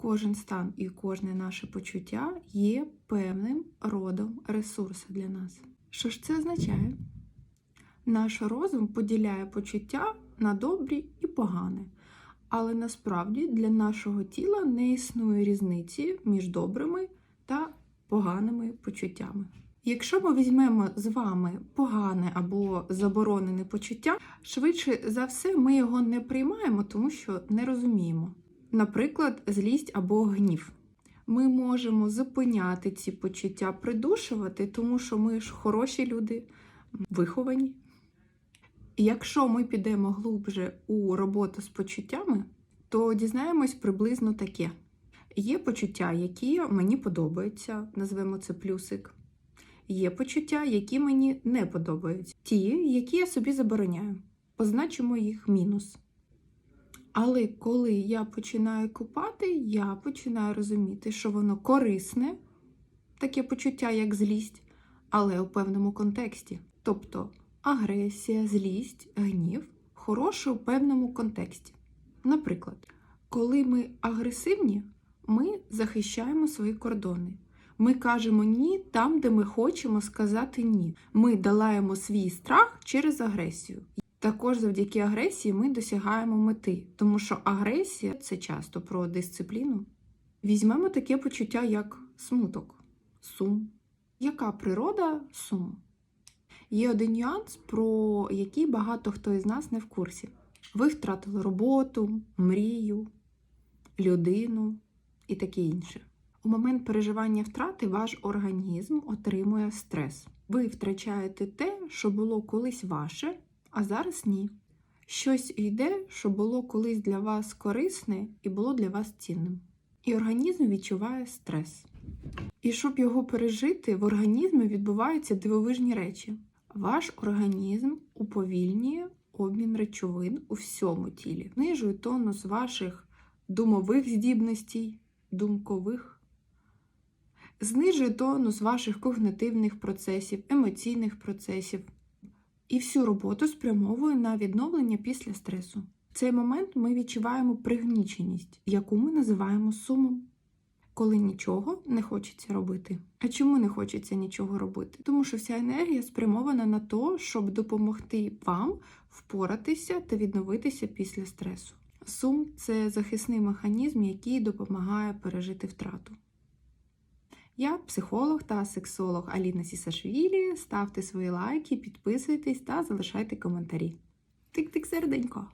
Кожен стан і кожне наше почуття є певним родом ресурсу для нас. Що ж це означає? Наш розум поділяє почуття на добрі і погані. Але насправді для нашого тіла не існує різниці між добрими та поганими почуттями. Якщо ми візьмемо з вами погане або заборонене почуття, швидше за все ми його не приймаємо, тому що не розуміємо. Наприклад, злість або гнів. Ми можемо зупиняти ці почуття, придушувати, тому що ми ж хороші люди, виховані. І Якщо ми підемо глубже у роботу з почуттями, то дізнаємось приблизно таке. Є почуття, які мені подобаються, назвемо це плюсик. Є почуття, які мені не подобаються. Ті, які я собі забороняю. Позначимо їх мінус. Але коли я починаю купати, я починаю розуміти, що воно корисне, таке почуття, як злість, але у певному контексті. Тобто агресія, злість, гнів хороше у певному контексті. Наприклад, коли ми агресивні, ми захищаємо свої кордони. Ми кажемо ні там, де ми хочемо сказати ні. Ми долаємо свій страх через агресію. Також завдяки агресії ми досягаємо мети, тому що агресія це часто про дисципліну. Візьмемо таке почуття, як смуток, сум. Яка природа суму? Є один нюанс, про який багато хто із нас не в курсі. Ви втратили роботу, мрію, людину і таке інше. У момент переживання втрати ваш організм отримує стрес. Ви втрачаєте те, що було колись ваше, а зараз ні. Щось йде, що було колись для вас корисне і було для вас цінним. І організм відчуває стрес. І щоб його пережити, в організмі відбуваються дивовижні речі. Ваш організм уповільнює обмін речовин у всьому тілі, знижує тонус ваших думових здібностей, думкових, знижує тонус ваших когнитивних процесів, емоційних процесів і всю роботу спрямовує на відновлення після стресу. В цей момент ми відчуваємо пригніченість, яку ми називаємо сумом коли нічого не хочеться робити. А чому не хочеться нічого робити? Тому що вся енергія спрямована на те, щоб допомогти вам впоратися та відновитися після стресу. Сум це захисний механізм, який допомагає пережити втрату. Я психолог та сексолог Аліна Сісашвілі. Ставте свої лайки, підписуйтесь та залишайте коментарі. Тик-тик серденько!